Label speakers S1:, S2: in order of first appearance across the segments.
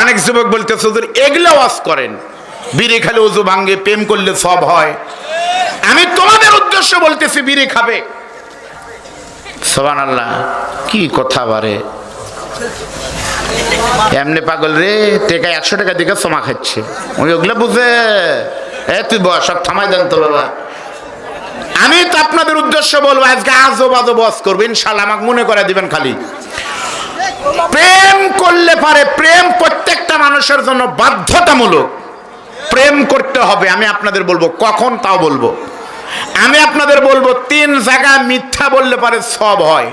S1: অনেক যুবক বলতে হুজুর, এগুলো ওয়াজ করেন। বিড়ি খালে উজু ভাঙ্গে, প্রেম করলে সব হয়। আমি তোমাদের উদ্দেশ্য বলতেছি, বিড়ি খাবে। সোবান আল্লাহ কি কথা বারে। এমনি পাগল রে টেকা একশো টাকা দিকে সমা খাচ্ছে। ওই ওগুলো বুঝে? এ, তুই বস, সব থামাই দেন তো বাবা। আমি তো আপনাদের উদ্দেশ্য বলব, আজকে আজব আজব বস করব, ইনশাল্লাহ আমাকে মনে করে দিবেন খালি। প্রেম করলে পারে, প্রেম প্রত্যেকটা মানুষের জন্য বাধ্যতামূলক। প্রেম করতে হবে, আমি আপনাদের বলব, কখন তাও বলব। আমি আপনাদের বলব, তিন জায়গায় মিথ্যা বললে পারে সব হয়,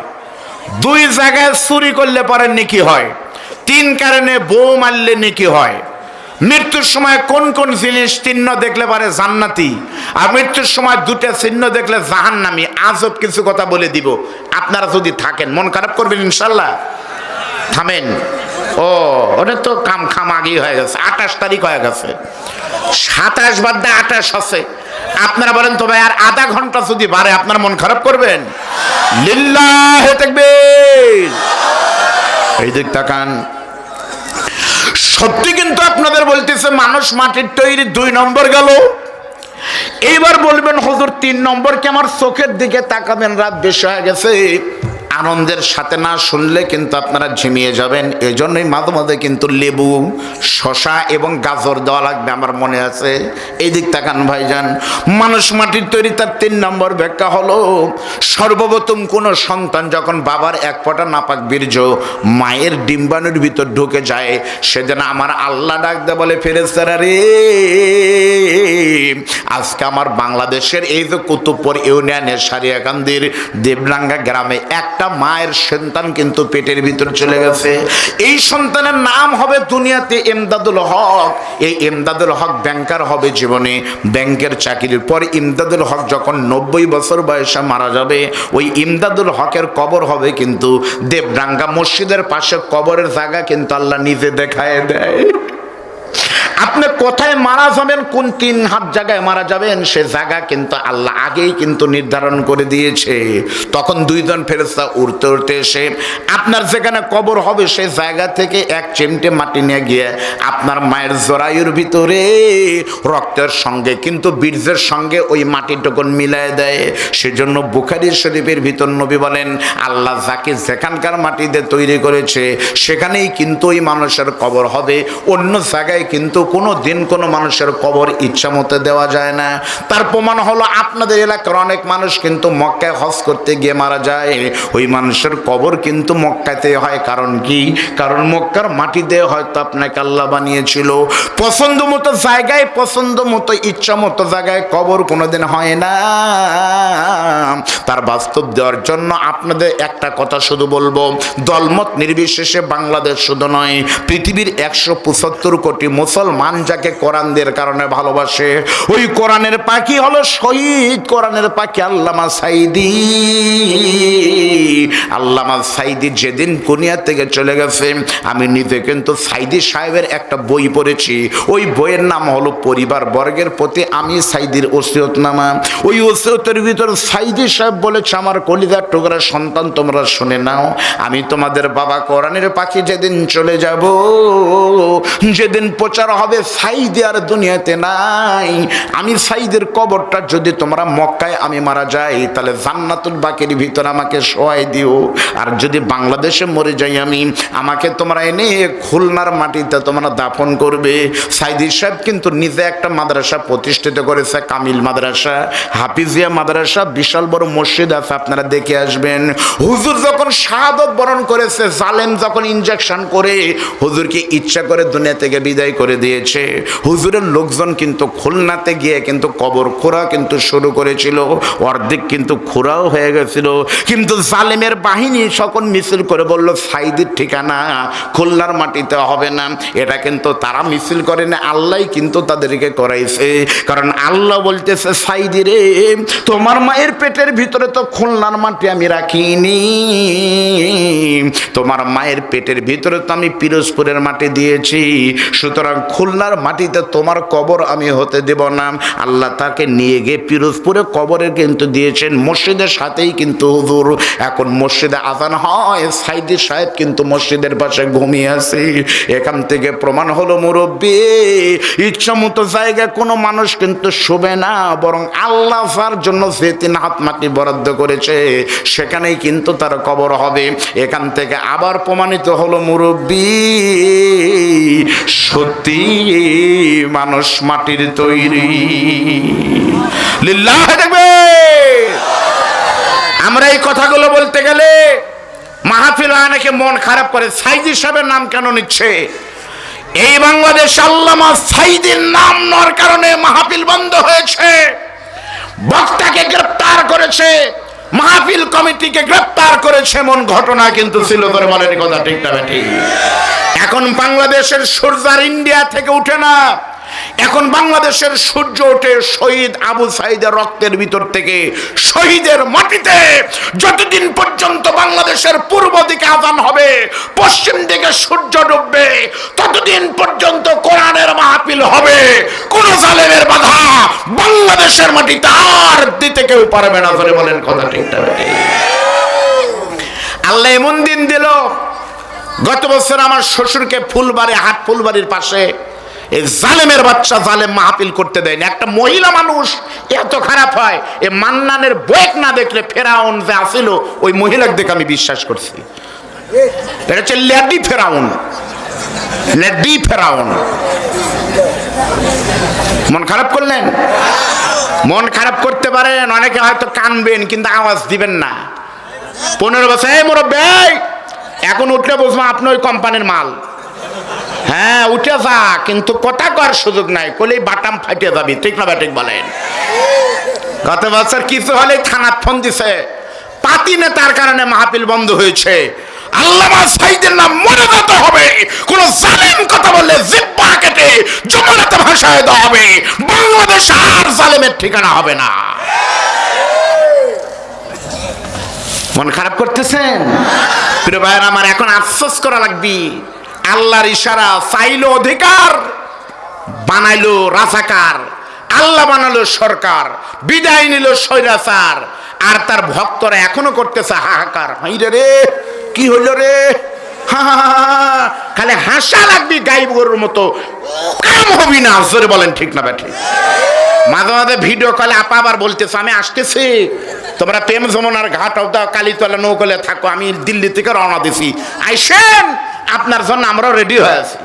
S1: দুই জায়গায় চুরি করলে পারে নেকি হয়, তিন কারণে বউ মারলে নেকি হয়। মৃত্যুর সময় কোন কোন জিনিস চিহ্ন দেখলে পারে জান্নাতি, আর মৃত্যুর সময় দুটা চিহ্ন দেখলে জাহান্নামি। আজব কিছু কথা বলে দিব, আপনারা যদি থাকেন, মন খারাপ করবেন ইনশাল্লাহ। থামেন। ও, ওটা তো কাম খাম আগেই হয়ে গেছে, আঠাশ তারিখ হয়ে গেছে। সাতাশ বাদ দিয়ে আঠাশ আছে। আপনারা বলেন তো ভাই, আর আধা ঘণ্টা যদি বাড়ে, আপনার মন খারাপ করবেন? লিল্লাহ তাকবীর। এই দিক তাকান। সত্যি কিন্তু আপনাদের বলতেছে, মানুষ মাটির তৈরি দুই নম্বর গেল। এইবার বলবেন, হুজুর, তিন নম্বর কি আমার চোখের দিকে তাকাবেন? রাত বেশি হয়ে গেছে। আনন্দের সাথে না শুনলে কিন্তু আপনারা ঝিমিয়ে যাবেন। এই জন্যই মাঝে মাঝে কিন্তু লেবু শশা এবং গাজর দেওয়া লাগবে আমার মনে আছে। এই দিক তাকান ভাইজান, মানুষ মাটির তৈরি তার তিন নম্বর ব্যাখ্যা হলো, সর্বপ্রথম কোনো সন্তান যখন বাবার এক ফোঁটা নাপাক বীর্য মায়ের ডিম্বাণুর ভিতর ঢুকে যায়, সেদিন আমার আল্লাহ ডাক দে বলে ফেরেস্তারা রে আজকে আমার বাংলাদেশের এই যে কুতুবপুর ইউনিয়নের সারিয়াকান্দির দেবরাঙ্গা গ্রামে একটা মায়ের সন্তান কিন্তু পেটের ভিতর চলে গেছে। এই সন্তানের নাম হবে দুনিয়াতে এমদাদুল হক। এই এমদাদুল হক ব্যাংকার হবে জীবনে। ব্যাংকের চাকরির পর ইমদাদুল হক যখন নব্বই বছর বয়সে মারা যাবে, ওই ইমদাদুল হকের কবর হবে কিন্তু দেবরাঙ্গা মসজিদের পাশে কবরের জায়গা কিন্তু আল্লাহ নিজে দেখায় দেয়। আপনি কোথায় মারা যাবেন, কোন তিন হাত জায়গায় মারা যাবেন, সে জায়গা কিন্তু আল্লাহ আগেই কিন্তু নির্ধারণ করে দিয়েছে। তখন দুইজন ফেরেস্তা উড়তে উড়তে এসে, আপনার যেখানে কবর হবে, সে জায়গা থেকে এক চিমটে মাটি নিয়ে গিয়ে আপনার মায়ের জরায়ুর ভিতরে রক্তের সঙ্গে, কিন্তু বীর্যের সঙ্গে ওই মাটিটুকুন মিলায় দেয়। সেজন্য বুখারি শরীফের ভিতর নবী বলেন, আল্লাহ যাকে যেখানকার মাটিতে তৈরি করেছে, সেখানেই কিন্তু ওই মানুষের কবর হবে। অন্য জায়গায় কিন্তু কোনো দিন কোনো মানুষের কবর ইচ্ছা মতো দেওয়া যায় না। তার প্রমাণ হলো আপনাদের এলাকার অনেক মানুষ কিন্তু মক্কায় হজ করতে গিয়ে মারা যায়। ওই মানুষের কবর কিন্তু মক্কাতে হয়। কারণ কি? কারণ মক্কার মাটি দিয়ে হয়তো আপনাকে আল্লাহ বানিয়েছিল। পছন্দ মতো জায়গায়, পছন্দ মতো ইচ্ছা মতো জায়গায় কবর কোনোদিন হয় না। তার বাস্তব দেওয়ার জন্য আপনাদের একটা কথা শুধু বলব। দলমত নির্বিশেষে বাংলাদেশ শুধু নয়, পৃথিবীর একশো পঁচাত্তর কোটি মুসলমান যাকে কোরআনদের কারণে ভালোবাসে, ওই কোরআনের পাখি হলো শহীদ। কোরআনের পাখি আল্লামা সাইদি। আল্লামা সাইদি যেদিন কুনিয়া থেকে চলে গেছে, আমি নিজে কিন্তু সাইদি সাহেবের একটা বই পড়েছি। ওই বইয়ের নাম হলো পরিবার বর্গের প্রতি আমি সাইদির ওসিয়তনামা ওই ওসিয়তের ভিতর সাইদি সাহেব বলেছে, আমার কলিদার টুকরা সন্তান, তোমরা শুনে নাও, আমি তোমাদের বাবা কোরআনের পাখি যেদিন চলে যাব, যেদিন প্রচার হবে সাইদি আর দুনিয়াতে নাই। আমি সাইদের কবরটা যদি তোমরা মক্কায় আমি মারা যাই, তাহলে জান্নাতুল বাকির ভিতরে আমাকে সহায় দিও। আর যদি বাংলাদেশে মরে যাই আমি, আমাকে তোমরা এনে খুলনার মাটিতে তোমরা দাফন করবে। সাইদি সাহেব কিন্তু নিজে একটা মাদ্রাসা প্রতিষ্ঠিত করেছে, কামিল মাদ্রাসা, হাফিজিয়া মাদ্রাসা, বিশাল বড় মসজিদ আছে, আপনারা দেখে আসবেন। হুজুর যখন শাহাদত বরণ করেছে, জালেম যখন ইনজেকশন করে, হুজুরকে ইচ্ছা করে দুনিয়া থেকে বিদায় করে দিয়েছে। হুজুরের লোকজন কিন্তু খুলনাতে গিয়ে কিন্তু কবর খোঁড়া কিন্তু শুরু করেছিল। অর্ধেক কিন্তু খোঁড়াও হয়ে গেছিল। কিন্তু জালেমের বাহিনী সকল মিছিল করে বলল, সাইদির ঠিকানা খুলনার মাটিতে হবে না। এটা কিন্তু তারা মিছিল করে না, আল্লাহ কিন্তু তাদেরকে করাইছে। কারণ আল্লাহ বলতেছে, সাইদি রে, তোমার মায়ের পেটের ভিতরে তো খুলনার মাটি আমি রাখিনি। তোমার মায়ের পেটের ভিতরে তো আমি পিরোজপুরের মাটি দিয়েছি, সুতরাং খুলনার মাটিতে তোমার কবর আমি হতে দেব না। আল্লাহ তাকে নিয়ে গিয়ে পিরোজপুরে কবরে কিন্তু দিয়েছেন, মসজিদের সাথেই কিন্তু হুজুর। এখন মসজিদে আজান হয়, সাইদি সাহেব কিন্তু মসজিদের পাশে ঘুমিয়ে আছে। এখান থেকে প্রমাণ হলো মুরব্বী, ইচ্ছা মতো জায়গায় কোনো মানুষ কিন্তু শোবে না, বরং আল্লাহ জন্য যে তিন হাত মাটি বরাদ্দ করেছে, সেখানেই কিন্তু তার কবর হবে। এখান থেকে আবার প্রমাণিত হলো মুরব্বী। সত্যি মানুষ মাটির তৈরি। লিল্লাহ দেখবে আমরা এই কথাগুলো বলতে গেলে মাহফিল অনেকে মন খারাপ করে? সাইদ সাহেবের নাম কেন নিচ্ছে? এই বাংলাদেশ আল্লামা সাইদির নাম নেওয়ার কারণে মাহফিল বন্ধ হয়েছে। বক্তাকে গ্রেপ্তার করেছে। মাহফিল কমিটিকে গ্রেপ্তার করেছে এমন ঘটনা কিন্তু ছিল করে বলেন কথা ঠিক না ঠিক এখন বাংলাদেশের সুরজার ইন্ডিয়া থেকে উঠে না। এখন বাংলাদেশের সূর্য ওঠে শহীদ আবু সাইদের রক্তের ভিতর থেকে, শহীদের মাটিতে। যতদিন পর্যন্ত বাংলাদেশের পূর্ব দিকে আদান হবে, পশ্চিম দিকে সূর্য ডুববে, ততদিন পর্যন্ত কোরআনের মাহফিল হবে। কোন সালেমের বাধা বাংলাদেশের মাটিতে আর দিতে কেউ পারবে না। ধরে বলেন কথা ঠিক না ঠিক? আল্লাহ এমন দিন দিল, গত বছর আমার শ্বশুরকে ফুলবাড়ি, হাট ফুলবাড়ির পাশে এই জালেমের বাচ্চা জালেম মাহফিল করতে দেয়নি একটা মহিলা মানুষ এত খারাপ হয়, এ মান্নানের বয়েক না দেখলে ফেরাউন যে আসিল, ওই মহিলাকে দেখে আমি বিশ্বাস করছি। এটা হচ্ছে লেডি ফেরাউন। লেডি ফেরাউন। মন খারাপ করলেন? মন খারাপ করতে পারেন, অনেকে হয়তো কানবেন, কিন্তু আওয়াজ দিবেন না। পনেরো বছর, এই মুরব্বী, এখন উঠলে বুঝব আপনি ওই কোম্পানির মাল। হ্যাঁ উঠে যা, কিন্তু কথা কর সুযোগ নাই, কলেই বাটাম ফাটিয়ে যাবি, ঠিক না ঠিক বলেন? গত বছর কিছু হলে থানার ফোন দিছে। পাতি নেতার কারণে মাহফিল বন্ধ হয়েছে। আল্লামা সাইদের নাম মনে রাখতে হবে। কোন জালেম কথা বললে জিব্বা কেটে জমানাতে ভাষায় দেওয়া হবে। বাংলাদেশ আর জালেমের ঠিকানা হবে না। মন খারাপ করতেছেন? প্রিয় ভাইয়ের, আমার এখন আফসোস করা লাগবি। আল্লাহর ইশারা, চাইলো অধিকার, বানাইলো রাজাকার। আল্লাহ বানালো সরকার, বিদায় নিল স্বৈরাচার। আর তার ভক্তরা এখনও করতেছে হাহাকার। হাইরে রে, কি হইল রে। খালি হাসা লাগবি গাই গরুর মতো। কাম হবি না, জোরে বলেন ঠিক না ব্যাঠি। মাঝে মাঝে ভিডিও কলে আপা আবার বলতেছে, আমি আসতেছি। তোমরা প্রেম যমুনার ঘাট অব অব্দা কালীতলা নৌকলে থাকো, আমি দিল্লি থেকে রওনা দিছি। আইসেন আপনার জন্য আমরাও রেডি হয়ে আছি।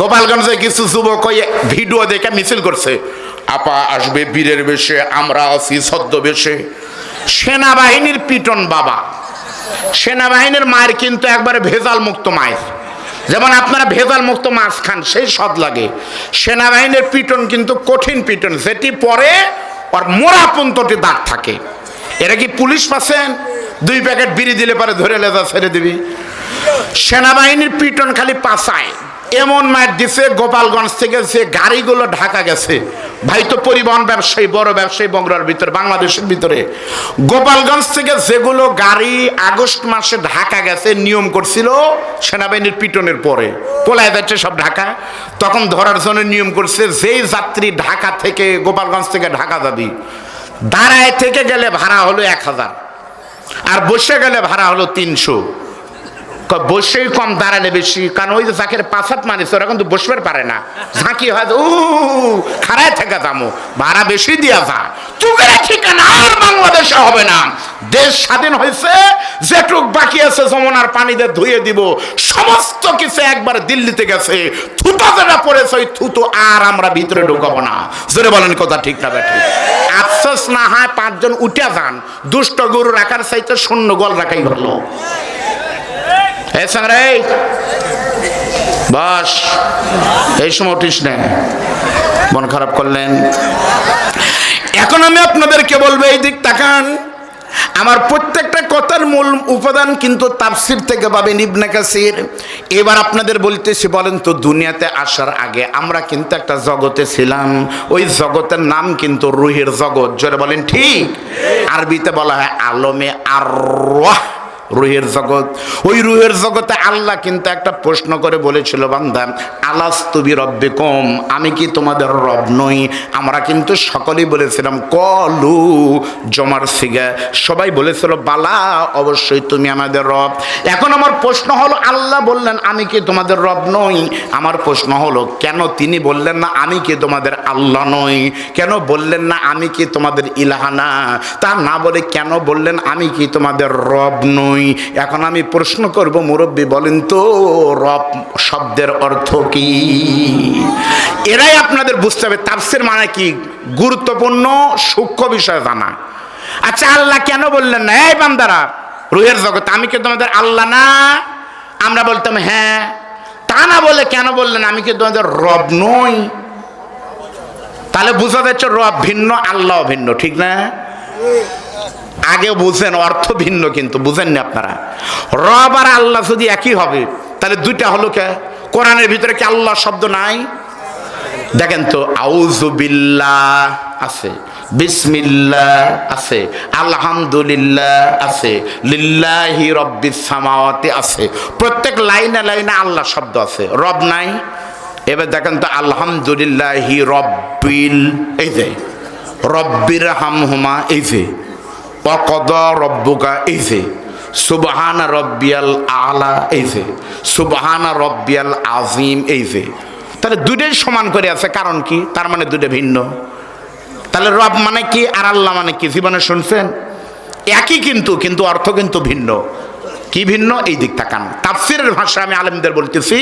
S1: গোপালগঞ্জে কিছু যুবক ভিডিও দেখে মিছিল করছে। আপা আসবে বীরের বেশে, আমরা আছি সদ্য বেশে সেনাবাহিনীর পিটন বাবা। সেনাবাহিনীর মায়ের কিন্তু একবারে ভেজাল মুক্ত মায়ের। যেমন আপনারা ভেজাল মুক্ত মাছ খান, সেই সদ লাগে। সেনাবাহিনীর পিটন কিন্তু কঠিন পিটন, যেটি পরে আর মোরা পন্তটি দাগ থাকে। এরা কি পুলিশ পাচ্ছেন? দুই প্যাকেট বিড়ি দিলে পরে ধরে লেজা ছেড়ে দিবি। সেনাবাহিনীর পিটন খালি পাশায় এমন মায়ের দিছে, গোপালগঞ্জ থেকে যে গাড়িগুলো ঢাকা গেছে। ভাই তো পরিবহন ব্যবসায়ী, বড় ব্যবসায়ী বঙ্গরার ভিতরে, বাংলাদেশের ভিতরে। গোপালগঞ্জ থেকে যেগুলো গাড়ি আগস্ট মাসে ঢাকা গেছে, নিয়ম করছিল সেনাবাহিনীর পিটনের পরে। পোলায় যাচ্ছে সব ঢাকা। তখন ধরার জন্য নিয়ম করছে, যেই যাত্রী ঢাকা থেকে, গোপালগঞ্জ থেকে ঢাকা যাবি, দাঁড়ায় থেকে গেলে ভাড়া হলো এক হাজার। আর বসে গেলে ভাড়া হলো তিনশো। বসেই কম, দাঁড়ালে বেশি। কারণ ওই যে জাকের পাঁচাত মানিস ওরা কিন্তু বসবার পারে না। ঝাঁকি হয় উ খারায় থেকে দামো ভাড়া বেশি দিয়া যা। চুকের ঠিকানা আর বাংলাদেশে হবে না। দেশ স্বাধীন হয়েছে, যেটুক বাকি আছে যমুনার পানিতে ধুয়ে দিব। সমস্ত কিছু একবার দিল্লিতে গেছে। থুতা যেটা পড়েছে, ওই থুতু আর আমরা ভিতরে ঢুকাবো না। জোরে বলেন কথা ঠিক না বেঠি আফসোস না হয় পাঁচজন উঠে যান। দুষ্ট গরু রাখার চাইতে শূন্য গল রাখাই ভালো। বাস, এই সময় উঠিস না। মন খারাপ করলেন। এখন আমি আপনাদেরকে বলব, এই দিক তাকান। আমার প্রত্যেকটা কথার মূল উপাদান কিন্তু তাফসির থেকে পাবেন ইবনে কাসির। এবার আপনাদের বলতেছি, বলেন তো, দুনিয়াতে আসার আগে আমরা কিন্তু একটা জগতে ছিলাম। ওই জগতের নাম কিন্তু রুহের জগৎ। জোরে বলেন ঠিক? আরবিতে বলা হয় আলমে আর রুহের জগৎ। ওই রুহের জগতে আল্লাহ কিন্তু একটা প্রশ্ন করে বলেছিল, বান্দা আলাস তুবি রব্বে কম আমি কি তোমাদের রব নই? আমরা কিন্তু সকলেই বলেছিলাম, কলু জমার সিগা। সবাই বলেছিল, বালা, অবশ্যই তুমি আমাদের রব। এখন আমার প্রশ্ন হলো, আল্লাহ বললেন, আমি কি তোমাদের রব নই? আমার প্রশ্ন হলো, কেন তিনি বললেন না, আমি কি তোমাদের আল্লাহ নই? কেন বললেন না, আমি কি তোমাদের ইলাহানা? তা না বলে কেন বললেন, আমি কি তোমাদের রব নই? এখন আমি প্রশ্ন করব, মুরব্বী, বলেন তো, রব শব্দের অর্থ কি? এরাই আপনাদের বুঝতে হবে, তাফসির মানে কি? গুরুত্বপূর্ণ, সূক্ষ্ম বিষয় জানা। আচ্ছা আল্লাহ কেন বললেন না, এই বান্দারা, রুহের জগৎ আমি কি তোমাদের আল্লাহ না? আমরা বলতাম হ্যাঁ। তা না বলে কেন বললেন, আমি কি তোমাদের রব নই? তাহলে বোঝা যাচ্ছে রব ভিন্ন আল্লাহ ভিন্ন, ঠিক না? আগে বুঝেন অর্থ ভিন্ন কিন্তু, বুঝেননি আপনারা। রব আর আল্লাহ যদি একই হবে, তাহলে দুইটা হলো কে? কোরআনের ভিতরে কি আল্লাহ শব্দ নাই? দেখেন তো আউজুবিল্লাহ আছে, বিসমিল্লাহ আছে, আলহামদুলিল্লাহ আছে, লিল্লাহি রব্বিস সামাওয়াতি আছে। প্রত্যেক লাইনে লাইনে আল্লাহ শব্দ আছে, রব নাই। এবার দেখেন তো, আলহামদুলিল্লাহি রব্বিল, এই যে রব্বির হামহুমা এই যে। অকদ সুবহান আলা সুবহান আজিম তাহলে দুটোই সমান করে আছে, কারণ কি? তার মানে দুটো ভিন্ন। তাহলে রব মানে কি আর আল্লাহ মানে কি? জীবনে শুনছেন? একই কিন্তু কিন্তু অর্থ কিন্তু ভিন্ন। কি ভিন্ন? এই দিক তাকান তাফসিরের ভাষা আমি আলেমদের বলতেছি